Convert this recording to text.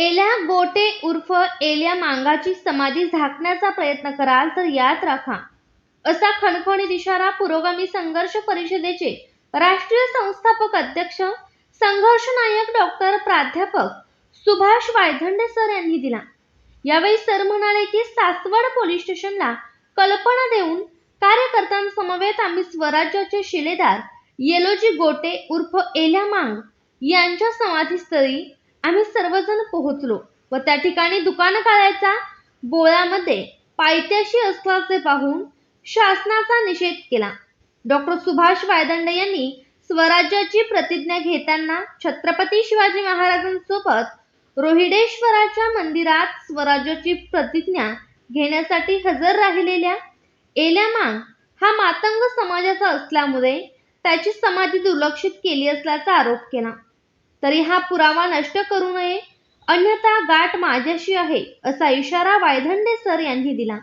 एल्या गोटे उर्फ एल्या मांगाची समाधी झाकण्याचा प्रयत्न कराल तर याद राखा. असा खणखणीत इशारा पुरोगामी संघर्ष परिषदेचे राष्ट्रीय संस्थापक अध्यक्ष संघर्ष नायक डॉक्टर प्राध्यापक सुभाष वायधंडे सर यांनी दिला. यावेळी सर म्हणाले की सासवड पोलीस स्टेशनला कल्पना देऊन कार्यकर्त्यांसमवेत आम्ही स्वराज्याचे शिलेदार येलोजी गोटे उर्फ एल्या मांग यांच्या समाधीस्थळी आम्ही सर्वजण पोहोचलो व त्या ठिकाणी दुकान काढायचा बोळामध्ये पायथ्याशी असल्याचे पाहून शासनाचा निषेध केला. डॉक्टर सुभाष वायदंडे यांनी स्वराज्याची प्रतिज्ञा घेताना छत्रपती शिवाजी महाराजांसोबत रोहिडेश्वराच्या मंदिरात स्वराज्याची प्रतिज्ञा घेण्यासाठी हजर राहिलेल्या एल्यामांग हा मातंग समाजाचा असल्यामुळे त्याची समाधी दुर्लक्षित केली असल्याचा आरोप केला. तरी हा पुरावा नष्ट करू नये. अन्यथा गाठ माझ्याशी आहे असा इशारा वायधंडे सर यांनी दिला.